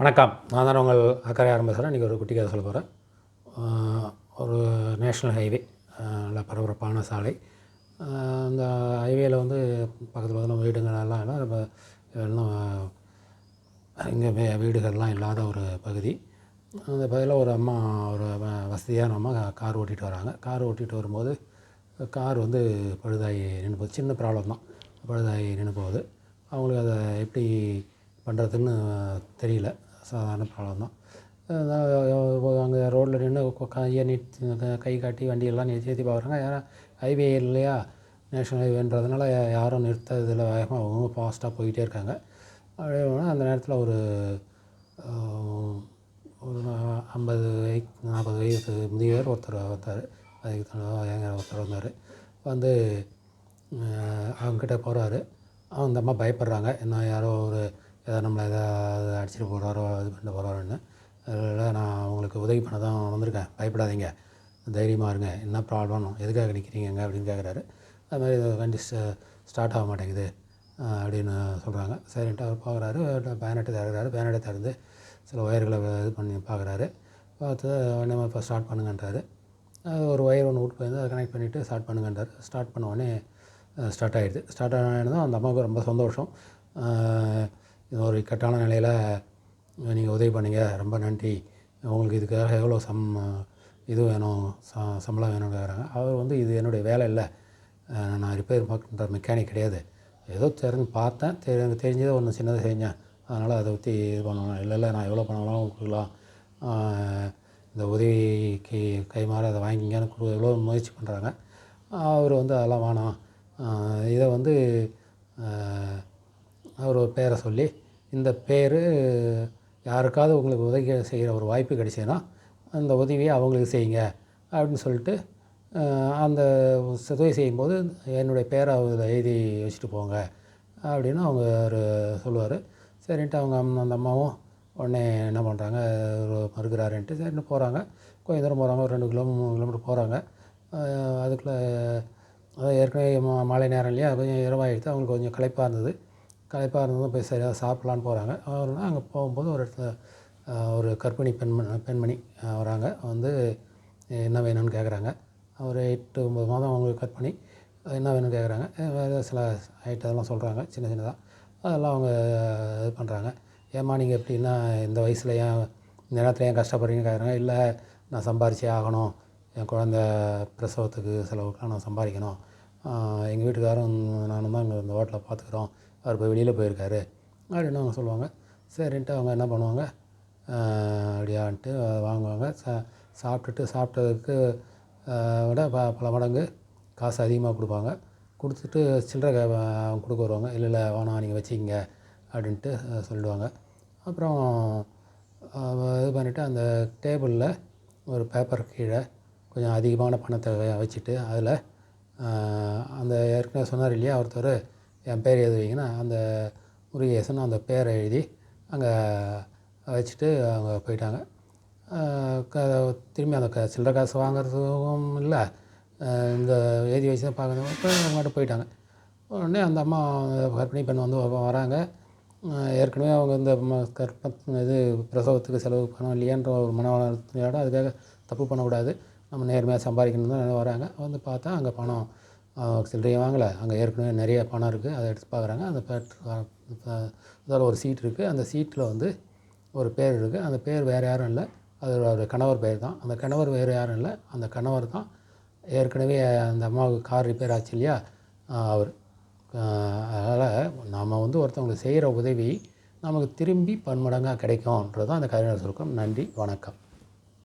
வணக்கம். நான் தான் உங்கள் அக்கறை ஆரம்பிச்சுறேன் இன்றைக்கி ஒரு குட்டி கதை சொல்ல போகிறேன் ஒரு நேஷ்னல் ஹைவே நல்லா பரபரப்பான சாலை. அந்த ஹைவேயில் வந்து பக்கத்தில் பக்கத்தில் வீடுங்களெல்லாம் இல்லை ரொம்ப எல்லாம் இங்கே வீடுகள்லாம் இல்லாத ஒரு பகுதி. அந்த பகுதியில் ஒரு அம்மா ஒரு வசதியான அம்மா கார் ஓட்டிகிட்டு வராங்க. கார் ஓட்டிகிட்டு வரும்போது கார் வந்து பழுதாகி நின்று போகுது. சின்ன ப்ராப்ளம் தான். பழுதாகி நின்று போகுது. அவங்களுக்கு அதை எப்படி பண்ணுறதுன்னு தெரியல. சாதாரண ப்ராப்ளம் தான் அங்கே ரோட்டில் நின்று கையை நீட்டி கை காட்டி வண்டியெல்லாம் நிறுத்தி நிறுத்தி பார்க்குறாங்க யாரும் ஹைவே இல்லையா நேஷனல் ஹைவேன்றதுனால யாரும் நிறுத்ததில் வேகமாக அவங்க ஃபாஸ்ட்டாக போயிட்டே இருக்காங்க அப்படியே அந்த நேரத்தில் ஒரு ஒரு ஐம்பது வயது நாற்பது வயசு முதியவர் ஒருத்தர் வந்தார் அதுக்கு தகுந்த ஒருத்தர் வந்தார் வந்து அவங்கக்கிட்ட போகிறாரு அவங்க அம்மா பயப்படுறாங்க என்ன யாரோ ஒரு ஏதாவது நம்மளை ஏதாவது அடிச்சிட்டு போகிறாரோ இது பண்ணிட்டு போகிறாரோன்னு அதனால் நான் உங்களுக்கு உதவி பண்ண தான் வந்திருக்கேன். பயப்படாதீங்க. தைரியமாக இருங்க. என்ன ப்ராப்ளம் எதுக்காக நிற்கிறீங்க அப்படின்னு கேட்குறாரு அது மாதிரி வண்டி ஸ்டார்ட் ஆக மாட்டேங்குது அப்படின்னு சொல்கிறாங்க சரின்ட்டு அவர் பார்க்குறாரு பேனட்டை திறகுறாரு பேனட்டை திறந்து சில ஒயர்களை இது பண்ணி பார்க்குறாரு பார்த்து உடனே இப்போ ஸ்டார்ட் பண்ணுங்கன்றாரு. அது ஒரு ஒயர் ஒன்று விட்டு போயிருந்து அதை கனெக்ட் பண்ணிவிட்டு ஸ்டார்ட் பண்ணுங்கன்றார். ஸ்டார்ட் பண்ண உடனே ஸ்டார்ட் ஆகிடுது ஸ்டார்ட் ஆனதும் அந்த அம்மாவுக்கு ரொம்ப சந்தோஷம். இது ஒரு இக்கட்டான நிலையில் நீங்கள் உதவி பண்ணுங்கள் ரொம்ப நன்றி. உங்களுக்கு இதுக்காக எவ்வளோ சம் இது வேணும் ச சம்பளம் வேணும்னு கேட்குறாங்க அவர் வந்து இது என்னுடைய வேலை இல்லை. நான் ரிப்பேர் பண்ணுற மெக்கானிக் கிடையாது. ஏதோ தெரிஞ்சு பார்த்தேன். தெரி எனக்கு தெரிஞ்சதை ஒன்று சின்னதாக செஞ்சேன். அதனால் அதை பற்றி இது பண்ணணும். இல்லை இல்லை நான் எவ்வளோ பண்ணலாம் கொடுக்கலாம். இந்த உதவிக்கு கை மாற அதை வாங்கிங்கன்னு கொடு எவ்வளோ முயற்சி பண்ணுறாங்க அவர் வந்து அதெல்லாம் வேணாம். இதை வந்து அவர் ஒரு பேரை சொல்லி இந்த பேர் யாருக்காவது உங்களுக்கு உதவி செய்கிற ஒரு வாய்ப்பு கிடைச்சதுன்னா அந்த உதவியை அவங்களுக்கு செய்யுங்க அப்படின்னு சொல்லிட்டு அந்த உதவி செய்யும்போது என்னுடைய பேரை அதில் எழுதி வச்சுட்டு போங்க அப்படின்னு அவங்க ஒரு சொல்லுவார். சரின்ட்டு அவங்க அம்மா அந்த அம்மாவும் உடனே என்ன பண்ணுறாங்க மறுக்கிறாருன்ட்டு சரின்னு போகிறாங்க கொஞ்சம் தூரம் போகிறாங்க ஒரு ரெண்டு கிலோ மூணு கிலோமீட்டர் போகிறாங்க அதுக்குள்ளே அதாவது ஏற்கனவே மா- மாலை நேரம் இல்லையா கொஞ்சம் இரவாயிடுத்து அவங்களுக்கு கொஞ்சம் களைப்பாக இருந்தது. களைப்பாக இருந்ததும் போய் சரியாக சாப்பிட்லான்னு போகிறாங்க அவர்னா அங்கே போகும்போது ஒரு இடத்துல ஒரு கர்ப்பிணி பெண்மணி பெண்மணி வராங்க. வந்து என்ன வேணும்னு கேட்குறாங்க ஒரு எட்டு ஒம்பது மாதம் அவங்களுக்கு கர்ப்பிணி என்ன வேணும்னு கேட்குறாங்க வேறு சில ஐட்டம்லாம் சொல்கிறாங்க சின்ன சின்னதாக அதெல்லாம் அவங்க இது பண்ணுறாங்க ஏம்மா நீங்கள் எப்படின்னா இந்த வயசில் ஏன் இந்த நேரத்தில் ஏன் கஷ்டப்படுறீங்கன்னு கேட்குறாங்க இல்லை நான் சம்பாரிச்சே ஆகணும். என் குழந்த பிரசவத்துக்கு செலவுக்குலாம் நான் சம்பாதிக்கணும். எங்கள் வீட்டுக்காரும் நானும் தான் இங்கே இந்த ஹோட்டலில் பார்த்துக்குறோம். அவர் போய் வெளியில் போயிருக்காரு. அப்படின்னு அவங்க சொல்லுவாங்க. சரின்ட்டு அவங்க என்ன பண்ணுவாங்க? அப்படியான்ட்டு வாங்குவாங்க. சா சாப்பிட்டுட்டு சாப்பிட்டதுக்கு விட ப பல மடங்கு காசு அதிகமாக கொடுப்பாங்க. கொடுத்துட்டு சில்லறை அவங்க கொடுக்க வருவாங்க. இல்லை இல்லை வேணாம் நீங்கள் வச்சுக்கிங்க. அப்படின்ட்டு சொல்லிடுவாங்க. அப்புறம் இது பண்ணிவிட்டு அந்த டேபிளில் ஒரு பேப்பர் கீழே கொஞ்சம் அதிகமான பணத்தை வச்சுட்டு அதில் அந்த ஏற்கனவே சொன்னார் இல்லையா ஒருத்தர் என் பேர் எழுதுவீங்கன்னா அந்த முருகேசன் அந்த பேரை எழுதி அங்கே வச்சுட்டு அவங்க போயிட்டாங்க. க- திரும்பி அந்த க சில்லறை காசு வாங்குறதுக்கும் இல்லை. இந்த எழுதி வச்சு தான் பார்க்கணும் இப்போ அவங்க மட்டும் போயிட்டாங்க. உடனே அந்த அம்மா கர்ப்பிணி பெண் வந்து வராங்க. ஏற்கனவே அவங்க இந்த ம- கர்ப்ப இது பிரசவத்துக்கு செலவு பணம் இல்லையான்ற ஒரு மனவளத்தோட அதுக்காக தப்பு பண்ணக்கூடாது. நம்ம நேர்மையாக சம்பாதிக்கணும் தான் வராங்க. வந்து பார்த்தா அங்கே பணம் சில்லறையை வாங்கலை. அங்கே ஏற்கனவே நிறைய பணம் இருக்குது. அதை எடுத்து பார்க்குறாங்க. அந்த பேர் அதில் ஒரு சீட் இருக்குது. அந்த சீட்டில் வந்து ஒரு பேர் இருக்குது. அந்த பேர் வேறு யாரும் இல்லை. அது ஒரு கணவர் பேர் தான். அந்த கணவர் வேறு யாரும் இல்லை. அந்த கணவர் தான் ஏற்கனவே அந்த அம்மாவுக்கு கார் ரிப்பேர் ஆச்சு இல்லையா? அவர். அதனால் நாம் வந்து ஒருத்தவங்களுக்கு செய்கிற உதவி நமக்கு திரும்பி பன்மடங்காக கிடைக்கும்ன்றது தான் அந்த கலைஞர் சுருக்கம் நன்றி. வணக்கம்.